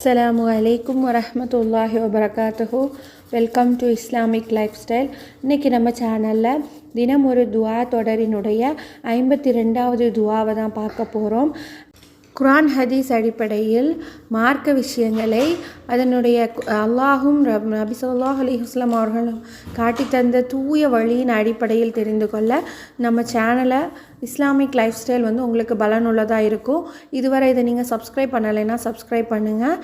அஸ்ஸலாமு அலைக்கும் வரமத்துல்லாஹி வபரகாத்துஹு welcome to Islamic lifestyle இன்றைக்கி நம்ம சேனலில் தினம் ஒரு துவா தொடரினுடைய ஐம்பத்தி ரெண்டாவது துவாவை தான் பார்க்க போகிறோம் குரான் ஹதீஸ் அடிப்படையில் மார்க்க விஷயங்களை அதனுடைய அல்லாஹும் ரப் நபி சொல்லாஹ் அலைஹி அவர்களும் காட்டித்தந்த தூய வழியின் அடிப்படையில் தெரிந்து கொள்ள நம்ம சேனலை இஸ்லாமிக் லைஃப் ஸ்டைல் வந்து உங்களுக்கு பலனுள்ளதாக இருக்கும். இதுவரை இதை நீங்கள் சப்ஸ்கிரைப் பண்ணலைன்னா சப்ஸ்கிரைப் பண்ணுங்கள்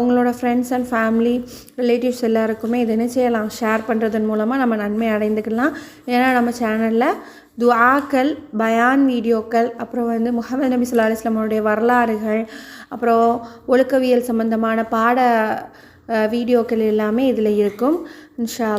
உங்களோட ஃப்ரெண்ட்ஸ் அண்ட் ஃபேமிலி ரிலேட்டிவ்ஸ் எல்லாருக்குமே இதை என்ன செய்யலாம்? ஷேர் பண்ணுறதன் மூலமாக நம்ம நன்மை அடைந்துக்கலாம். ஏன்னா நம்ம சேனலில் துஆக்கள் பயான் வீடியோக்கள் அப்புறம் வந்து முகமது நபி சொல்லா அலிஸ்லாமோடைய வரலாறுகள் அப்புறம் ஒழுக்கவியல் சம்பந்தமான பாட வீடியோக்கள் எல்லாமே இதில் இருக்கும் இன்ஷா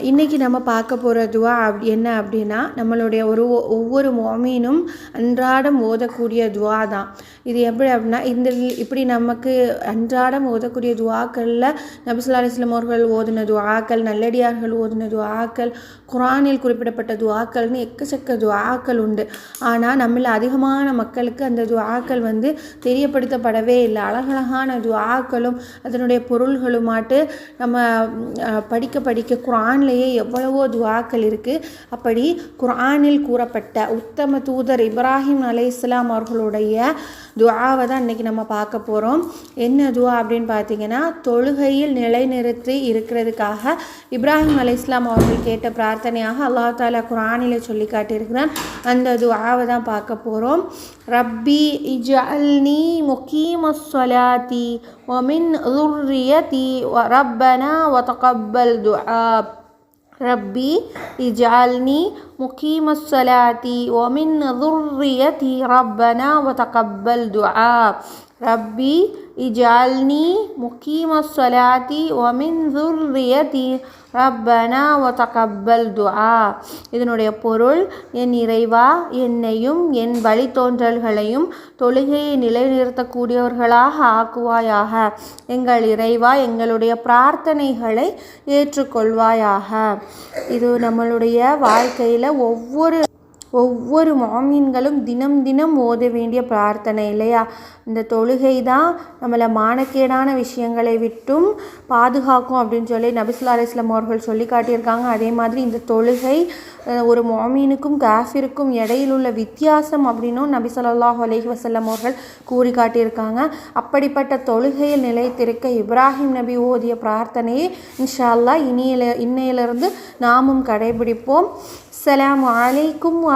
இன்றைக்கி நம்ம பார்க்க போகிற துவா அப் என்ன அப்படின்னா நம்மளுடைய ஒரு ஒ- ஒவ்வொரு மோமீனும் அன்றாடம் ஓதக்கூடிய துவா தான் இது எப்படி அப்படின்னா இந்த இப்படி நமக்கு அன்றாடம் ஓதக்கூடிய துவாக்களில் நபிசுல்லா அலிஸ்லாம் அவர்கள் ஓதின துவாக்கள் நல்லடியார்கள் ஓதின துவாக்கள் குரானில் குறிப்பிடப்பட்ட துவாக்கள்னு எக்கச்சக்க துவாக்கள் உண்டு. ஆனால் நம்மள அதிகமான மக்களுக்கு அந்த துவாக்கள் வந்து தெரியப்படுத்தப்படவே இல்லை. அழகழகான துவாக்களும் அதனுடைய பொருள்களுமாட்டு நம்ம படிக்க படிக்க படிக்க குரான்லேயே எவ்வளவோ துவாக்கள் இருக்குது அப்படி குரானில் கூறப்பட்ட உத்தம தூதர் இப்ராஹிம் அலைஹிஸ்ஸலாம் அவர்களுடைய துவாவை தான் இன்றைக்கி நம்ம பார்க்க போகிறோம் என்ன துவா அப்படின்னு பார்த்தீங்கன்னா தொழுகையில் நிலைநிறுத்தி இருக்கிறதுக்காக இப்ராஹிம் அலைஹிஸ்ஸலாம் அவர்கள் கேட்ட பிரார்த்தனையாக அல்லா தாலா குரானில் சொல்லி காட்டியிருக்கிறான். அந்த துவாவை தான் பார்க்க போகிறோம் ربي اجعلني مقيم الصلاة ومن ذريتي وربنا وتقبل دعاء. ربي اجعلني مقيم الصلاة ومن ذريتي ربنا وتقبل دعاء. ربي اجعلني مقيم الصلاة ومن ذريتي ரப்பனா வ தகப்பல் துஆ இதனுடைய பொருள் என் இறைவா என்னையும் என் வழித்தோன்றல்களையும் தொழுகையை நிலைநிறுத்தக்கூடியவர்களாக ஆக்குவாயாக எங்கள் இறைவா எங்களுடைய பிரார்த்தனைகளை ஏற்றுக்கொள்வாயாக இது நம்மளுடைய வாழ்க்கையில் ஒவ்வொரு ஒவ்வொரு மாமீன்களும் தினம் தினம் ஓத வேண்டிய பிரார்த்தனை இல்லையா? இந்த தொழுகை தான் நம்மளை மானக்கேடான விஷயங்களை விட்டும் பாதுகாக்கும் அப்படின்னு சொல்லி நபிசுல்லா அலிஸ்லாம் அவர்கள் சொல்லி காட்டியிருக்காங்க. அதே மாதிரி இந்த தொழுகை ஒரு மாமீனுக்கும் காஃபிருக்கும் இடையில் உள்ள வித்தியாசம் அப்படின்னும் நபி ஸல்லல்லாஹு அலைஹி அவர்கள் கூறி காட்டியிருக்காங்க. அப்படிப்பட்ட தொழுகையில் நிலைத்திருக்க இப்ராஹிம் நபி ஓதிய பிரார்த்தனையை இன்ஷா அல்லாஹ் இனியில இன்னையிலிருந்து நாமும் கடைபிடிப்போம். அஸ்ஸலாமு அலைக்கும்